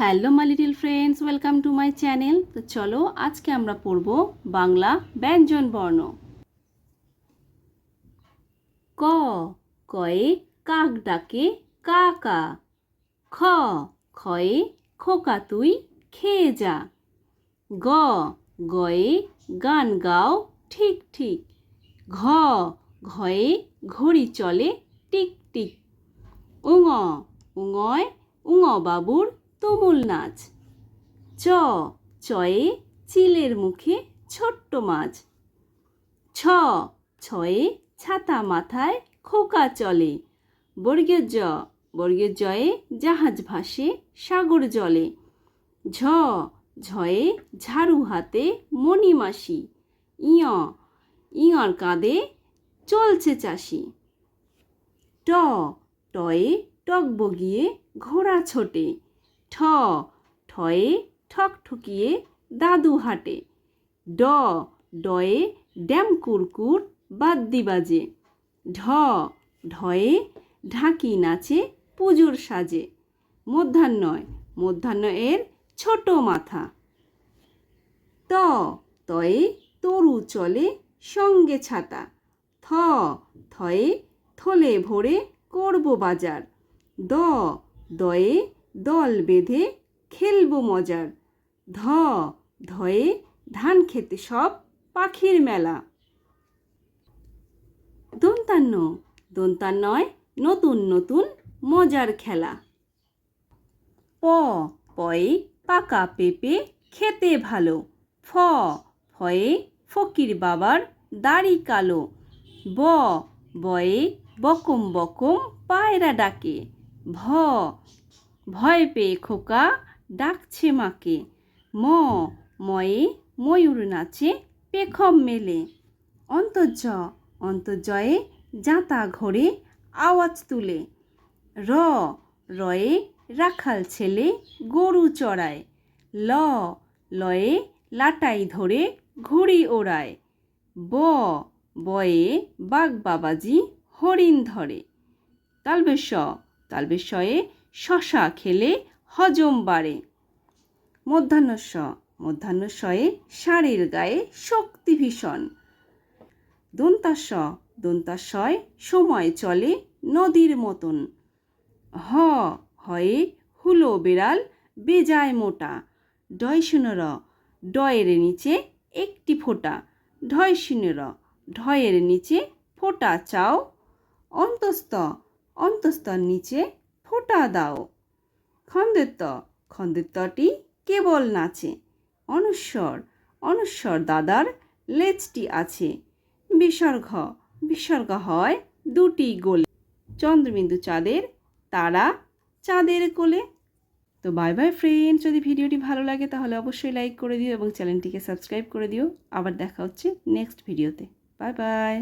Hello my little friends welcome to my channel তো চলো, আজকে আমরা পড়ব বাংলা ব্যঞ্জন বর্ণ। ক, কয়ে কাক ডাকে কা কা খ খয়ে খোকা তুই খেয়ে যা। গ, গয়ে গান গাও ঠিক ঠিক। ঘ, ঘয়ে ঘড়ি চলে টিক টিক। উঙ, উঙয় উঙ বাবুর তুমুল নাচ। চ, চয়ে চিলের মুখে ছোট্ট মাছ। ছ, ছয়ে ছাতা মাথায় খোকা চলে। বর্গের জ বর্গের জয়ে জাহাজ ভাসে, সাগর জলে। ঝ, ঝয়ে ঝাড়ু হাতে মণিমাসি ইয়, ইয়র কাঁধে চলছে চাষি। ট, টয়ে টক বগিয়ে ঘোড়া ছোটে। ঠ, ঠয়ে ঠক ঠকিয়ে দাদু হাটে। ড, ডয়ে ড্যাম কুরকুর বাদ্যি বাজে। ঢ, ঢয়ে ঢাকি নাচে, পুজোর সাজে। মধ্যাহ্নয় মধ্যাহ্ন এর ছোট মাথা। ত, তয়ে তরু চলে, সঙ্গে ছাতা। থ, থয়ে থলে ভরে করব বাজার। দ, দয়ে দল বেঁধে খেলব মজার। ধ, ধয়ে ধান খেতে সব পাখির মেলা। দন্তান্ন দন্তান্নয় নতুন নতুন মজার খেলা। প, পয়ে পাকা পেঁপে খেতে ভালো। ফ, ফয়ে ফকির বাবার দাড়ি কালো। ব, বয়ে বকম বকম পায়রা ডাকে। ভ ভয় পেয়ে খোকা ডাকছে মাকে। ম, ময়ে ময়ূর নাচে পেখম মেলে। অন্তর্য অন্তর্জয়ে জাঁতা ঘরে আওয়াজ তুলে। র, রয়ে রাখাল ছেলে গরু চড়ায়। ল, লয়ে লাটাই ধরে ঘুড়ি ওড়ায়। ব, বয়ে বাঘ বাবাজি হরিণ ধরে। তালবেশ, তালবেশয়ে শশা খেলে হজম বাড়ে। মধ্যাহ্নস্ব। মধ্যাহ্নস্বয়ে ষাঁড়ের গায়ে শক্তি ভীষণ। দন্তাস্ব। দন্তাস্বয় সময় চলে নদীর মতন। হ হয়ে হুলো বেড়াল বেজায় মোটা। ডয় শূন্যর ডয়ের নিচে একটি ফোঁটা। ঢয় শূন্যর ঢয়ের নিচে ফোঁটা চাও। অন্তস্থ। অন্তস্তর নিচে ফোঁটা দাও। খন্দেত্ব খন্দেত্বটি কেবল নাচে। অনুস্বর অনুস্বর দাদার লেজটি আছে। বিসর্গ বিসর্গ হয় দুটি গোলে। চন্দ্রবিন্দু চাঁদের তারা চাঁদের কোলে। তো বাই বাই ফ্রেন্ড যদি ভিডিওটি ভালো লাগে তাহলে অবশ্যই লাইক করে দিও এবং চ্যানেলটিকে সাবস্ক্রাইব করে দিও। আবার দেখা হচ্ছে নেক্সট ভিডিওতে বাই বাই